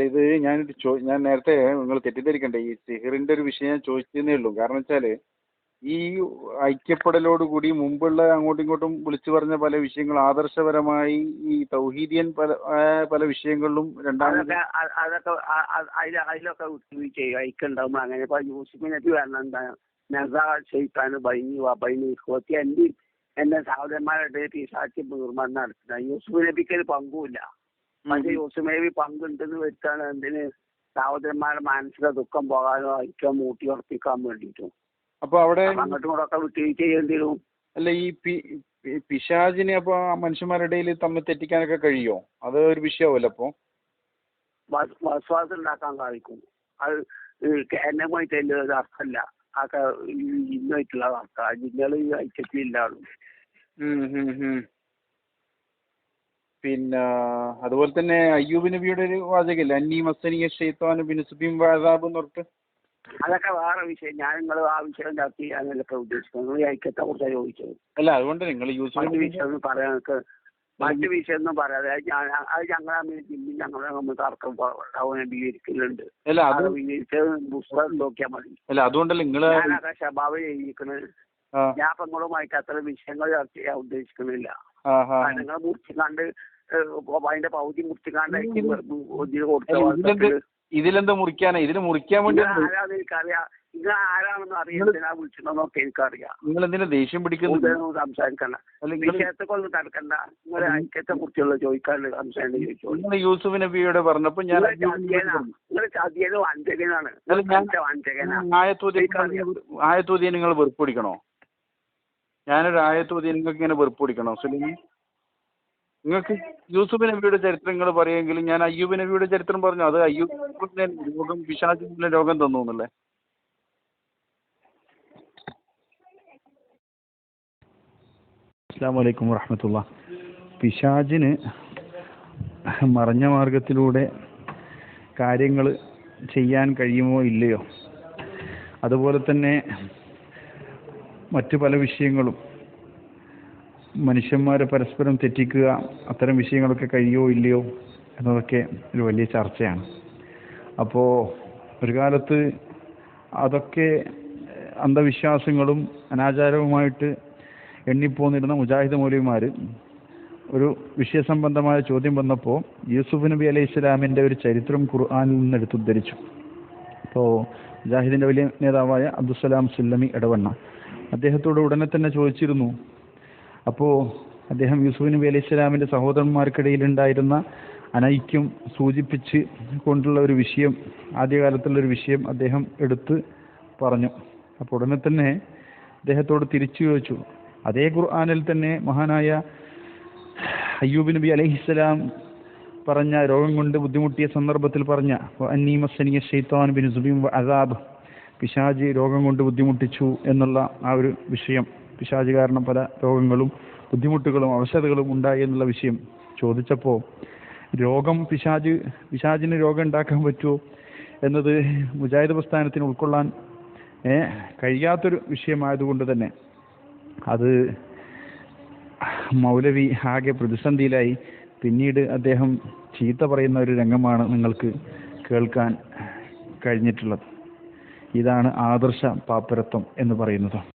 അല്ല ഇത് ഞാനൊരു ചോ ഞാൻ നേരത്തെ നിങ്ങൾ തെറ്റിദ്ധരിക്കണ്ട ഈ സിഹിറിന്റെ ഒരു വിഷയം ഞാൻ ചോദിച്ചതേ ഉള്ളൂ. കാരണം വെച്ചാൽ ഈ ഐക്യപ്പെടലോട് കൂടി മുമ്പുള്ള അങ്ങോട്ടും ഇങ്ങോട്ടും വിളിച്ചു പറഞ്ഞ പല വിഷയങ്ങൾ ആദർശപരമായി ഈ തൗഹീദിയൻ പല പല വിഷയങ്ങളിലും രണ്ടാമത് അതൊക്കെ അതിലൊക്കെ വിട്ടുവീഴ്ച അങ്ങനെ ഇപ്പൊ വരണം എന്താ? നസാ ബൈനി ബൈനി സഹോദരന്മാരുടെ നിർമ്മാണം നടത്തുന്ന യൂസുഫ് നബിക്ക് പങ്കുമില്ല പക്ഷെ യൂസുഫ് നബി പങ്കുണ്ടെന്ന് വെച്ചാണ് എന്തിന് സഹോദരന്മാരുടെ മാനസിക ദുഃഖം പോകാനോ ഐക്യം മൂട്ടി ഉറപ്പിക്കാൻ വേണ്ടിയിട്ടും. അപ്പൊ അവിടെ അപ്പൊ അങ്ങോട്ടും ഇങ്ങോട്ടൊക്കെ വിട്ടുവീഴ്ച ചെയ്യേണ്ടി വരും അല്ല ഈ പി പിശാജിനെ പിശാചിനെ ആ മനുഷ്യന്മാരുടെ ഇടയിൽ തമ്മിൽ തെറ്റിക്കാനൊക്കെ കഴിയോ അത് ഒരു വിഷയമാവുമല്ലോ അപ്പൊ? വിശ്വാസം ഉണ്ടാക്കാൻ സാധിക്കും. അത് എന്നുമായിട്ട് അതിന്റെ ഒരു അർത്ഥമല്ല. അതൊക്കെ ഇന്നുമായിട്ടുള്ള അർത്ഥം ജില്ലകൾ ഐക്യത്തിലില്ലാണ് പിന്നെ അതുപോലെ തന്നെ അയ്യൂബ് നബിയുടെ ഒരു വാചകമില്ല അന്നി മസ്തനിയ ഷെയ്ത്താൻ ബിൻ സുബീം വാദാബ് എന്ന് പറഞ്ഞിട്ട്. അതൊക്കെ വേറെ വിഷയം. ഞാൻ നിങ്ങൾ ആ വിഷയം ചർച്ച ചെയ്യാനല്ലൊക്കെ ഉദ്ദേശിക്കുന്നത് ഐക്യത്തെ കുറിച്ചാണ് ചോദിച്ചത്. അല്ല അതുകൊണ്ട് നിങ്ങൾ യൂസ് വിഷയം പറയാൻ മറ്റു വിഷയം ഒന്നും പറയാതെ അത് ഞങ്ങളെ പിന്നെ ഞങ്ങൾ നമ്മൾ തർക്കം അല്ല അത് പുസ്തകം നോക്കിയാൽ മതി. അല്ല അതുകൊണ്ടല്ല നിങ്ങൾ ഞാനൊക്കെ ശബാബ് ചെയ്യിക്കണത് ഞാൻ ഇപ്പൊ നിങ്ങളുമായിട്ട് അത്ര വിഷയങ്ങൾ ചർച്ച ചെയ്യാൻ ഉദ്ദേശിക്കുന്നില്ല. നിങ്ങൾ മുറിച്ചിക്കാണ്ട് അതിന്റെ പൗതി മുറിച്ചിക്കാണ്ട് കൊടുത്ത ഇതിലെന്ത് മുറിക്കാനാ? ഇതിന് മുറിക്കാൻ വേണ്ടി എനിക്കറിയാം. ആരാണെന്ന് എനിക്കറിയാം നിങ്ങൾ എന്തിനാ ദേഷ്യം പിടിക്കുന്നു? സംസാരിക്കണ്ട. നിങ്ങൾ തടുക്കണ്ട. ഐക്യത്തെ കുറിച്ചുള്ള യൂസുഫ് നബിയോട് പറഞ്ഞപ്പോ ഞാൻ നിങ്ങൾ ചതിയനാ. വഞ്ചകനാണ്. ആയത്തോതി നിങ്ങൾ വെറുപ്പ് പിടിക്കണോ? ഞാനൊരു ആയത്തോതിയെ നിങ്ങൾക്ക് ഇങ്ങനെ വെറുപ്പ് പിടിക്കണോ. സുലൈമി നിങ്ങൾക്ക് യൂസുഫ് നബിയുടെ ചരിത്രങ്ങൾ പറയുമെങ്കിലും ഞാൻ അയ്യൂബ് നബിയുടെ ചരിത്രം പറഞ്ഞു. അത് അയ്യൂബ് രോഗം പിശാചിന്റെ രോഗം തന്നു എന്നല്ലേ? അസ്സാം വറഹമത്തുള്ള. പിശാജിന് മറഞ്ഞ മാർഗത്തിലൂടെ കാര്യങ്ങൾ ചെയ്യാൻ കഴിയുമോ ഇല്ലയോ? അതുപോലെ തന്നെ മറ്റു പല വിഷയങ്ങളും മനുഷ്യന്മാരെ പരസ്പരം തെറ്റിക്കുക അത്തരം വിഷയങ്ങളൊക്കെ കഴിയോ ഇല്ലയോ എന്നതൊക്കെ ഒരു വലിയ ചർച്ചയാണ്. അപ്പോൾ ഒരു കാലത്ത് അതൊക്കെ അന്ധവിശ്വാസങ്ങളും അനാചാരവുമായിട്ട് എണ്ണിപ്പോന്നിരുന്ന മുജാഹിദ് മൗലിമാർ ഒരു വിഷയസംബന്ധമായ ചോദ്യം വന്നപ്പോൾ യൂസുഫ് നബി അലൈഹി ഇസ്ലാമിന്റെ ഒരു ചരിത്രം ഖുർആാനിൽ നിന്ന് എടുത്തുദ്ധരിച്ചു അപ്പോൾ മുജാഹിദിന്റെ വലിയ നേതാവായ അബ്ദുസലാം സുല്ലമി ഇടവണ്ണ അദ്ദേഹത്തോട് ഉടനെ തന്നെ ചോദിച്ചിരുന്നു അപ്പോൾ അദ്ദേഹം യൂസുഫ് നബി അലൈഹി സ്വലാമിന്റെ സഹോദരന്മാർക്കിടയിൽ ഉണ്ടായിരുന്ന അനൈക്യം സൂചിപ്പിച്ച് കൊണ്ടുള്ള ഒരു വിഷയം ആദ്യകാലത്തുള്ള ഒരു വിഷയം അദ്ദേഹം എടുത്ത് പറഞ്ഞു. അപ്പോൾ ഉടനെ തന്നെ അദ്ദേഹത്തോട് തിരിച്ചു ചോദിച്ചു. അതേ ഖുർആാനിൽ തന്നെ മഹാനായ അയ്യൂബ് നബി അലൈഹിസ്സലാം പറഞ്ഞ രോഗം കൊണ്ട് ബുദ്ധിമുട്ടിയ സന്ദർഭത്തിൽ പറഞ്ഞ അന്നീമസനിയ സുബീം അസാബ്. പിശാജ് രോഗം കൊണ്ട് ബുദ്ധിമുട്ടിച്ചു എന്നുള്ള ആ ഒരു വിഷയം. പിശാജ് കാരണം പല രോഗങ്ങളും ബുദ്ധിമുട്ടുകളും അവശതകളും ഉണ്ടായി എന്നുള്ള വിഷയം ചോദിച്ചപ്പോൾ രോഗം പിശാജ് പിശാജിന് രോഗം ഉണ്ടാക്കാൻ പറ്റുമോ എന്നത് മുജാഹിദ് പ്രസ്ഥാനത്തിന് ഉൾക്കൊള്ളാൻ കഴിയാത്തൊരു വിഷയമായതുകൊണ്ട് തന്നെ അത് മൗലവി ആകെ പ്രതിസന്ധിയിലായി. പിന്നീട് അദ്ദേഹം ചീത്ത പറയുന്ന ഒരു രംഗമാണ് നിങ്ങൾക്ക് കേൾക്കാൻ കഴിഞ്ഞിട്ടുള്ളത്. ഇതാണ് ആദർശ പാപ്പരത്വം എന്ന് പറയുന്നത്.